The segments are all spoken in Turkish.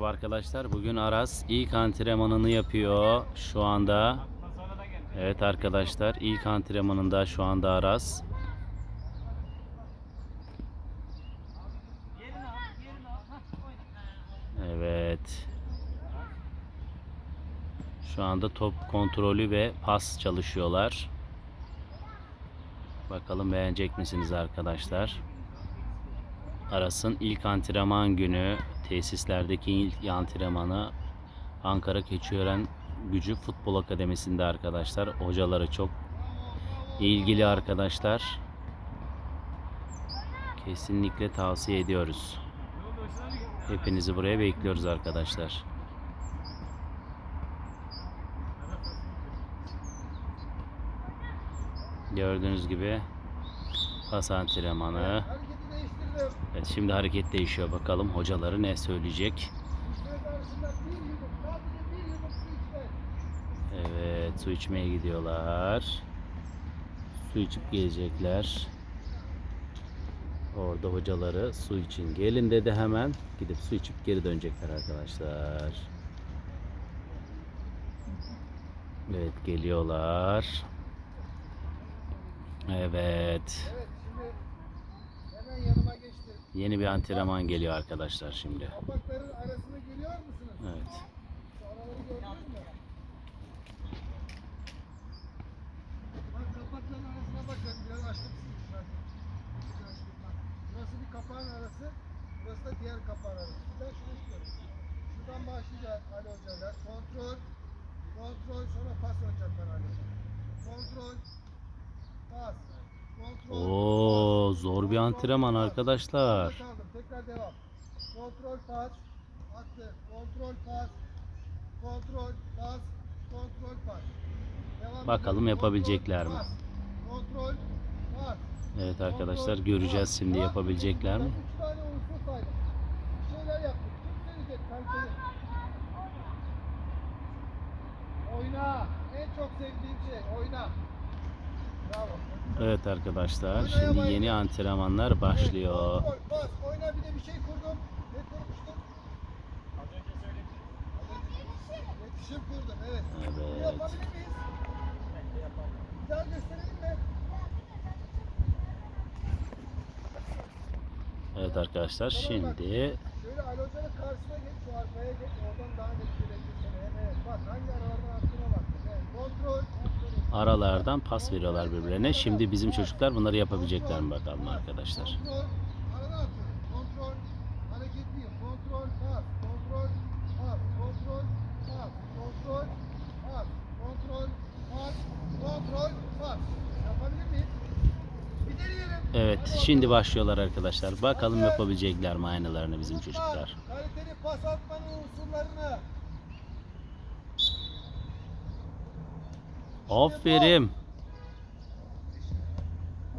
Merhaba arkadaşlar. Bugün Aras ilk antrenmanını yapıyor şu anda. Evet arkadaşlar ilk antrenmanında şu anda Aras. Evet. Şu anda top kontrolü ve pas çalışıyorlar. Bakalım beğenecek misiniz arkadaşlar? Aras'ın ilk antrenman günü tesislerdeki ilk antrenmanı Ankara Keçiören Gücü Futbol Akademisi'nde arkadaşlar. Hocaları çok ilgili arkadaşlar. Kesinlikle tavsiye ediyoruz. Hepinizi buraya bekliyoruz arkadaşlar. Gördüğünüz gibi pas antrenmanı. Evet, şimdi hareket değişiyor. Bakalım hocaları ne söyleyecek. Evet, su içmeye gidiyorlar. Su içip gelecekler. Orada hocaları su için gelin dedi hemen. Gidip su içip geri dönecekler arkadaşlar. Evet, geliyorlar. Evet. Evet, şimdi hemen yanıma geçtim. Yeni bir antrenman geliyor arkadaşlar şimdi. Kapakların arasını görüyor musunuz? Evet. Kapağın arası. Burası da diğer kapağın arası. Ben şunu istiyorum. Şuradan başlayacağız Ali Hoca'yla. Kontrol sonra pas oynayacaklar Ali Hoca. Kontrol. Pas. Kontrol. Bir antrenman arkadaşlar. Tekrar devam. Kontrol pas. Attı. Kontrol pas. Kontrol pas. Kontrol pas. Devam Bakalım yapabilecekler mi? Kontrol pas. Evet arkadaşlar göreceğiz şimdi yapabilecekler mi? Oyna. En çok sevdiğim şey. Oyna. Evet arkadaşlar şimdi yeni antrenmanlar başlıyor. Evet, kontrol, pas. Oyna bir de bir şey kurdum. Ne kurmuştum? Az önce söyledim. İletişim kurdum evet. Bunu Evet. yapabilir miyiz? Bir daha gösterelim mi? Evet arkadaşlar şimdi Şöyle Ali Hoca'nın karşısına geç, şu arkaya geç. Oradan daha net görebilirsin. Evet, bak hangi aralardan attığına bak. Evet, kontrol. Aralardan pas veriyorlar birbirlerine. Şimdi bizim çocuklar bunları yapabilecekler mi bakalım arkadaşlar. Evet şimdi başlıyorlar arkadaşlar. Bakalım yapabilecekler mi aynılarını bizim çocuklar. Kaliteli pas atmanın unsurlarını. Aferin.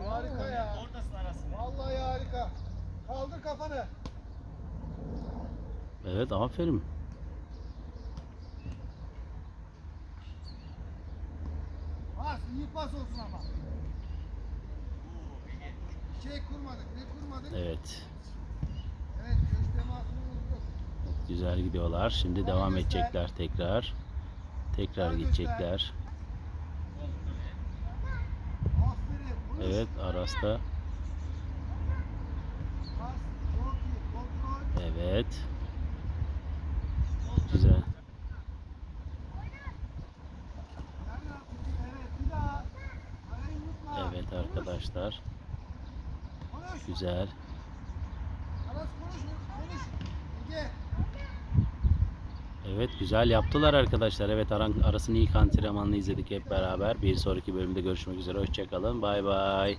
Harika ya. Oradasın arasında. Vallahi harika. Kaldır kafanı. Evet aferin. Pas, iyi pas olsun ama. Şey kurmadık. Ne kurmadık? Evet. Evet, göz temasını unuttuk. Güzel gidiyorlar. Şimdi devam edecekler tekrar. Tekrar gidecekler. Aferin. vuruş. Evet Aras'ta. Evet. Güzel. Evet, arkadaşlar. Güzel. Aras konuş. Konuş. Ege. Evet güzel yaptılar arkadaşlar. Evet Aran, Aras'ın ilk antrenmanını izledik hep beraber. Bir sonraki bölümde görüşmek üzere. Hoşçakalın. Bay bay.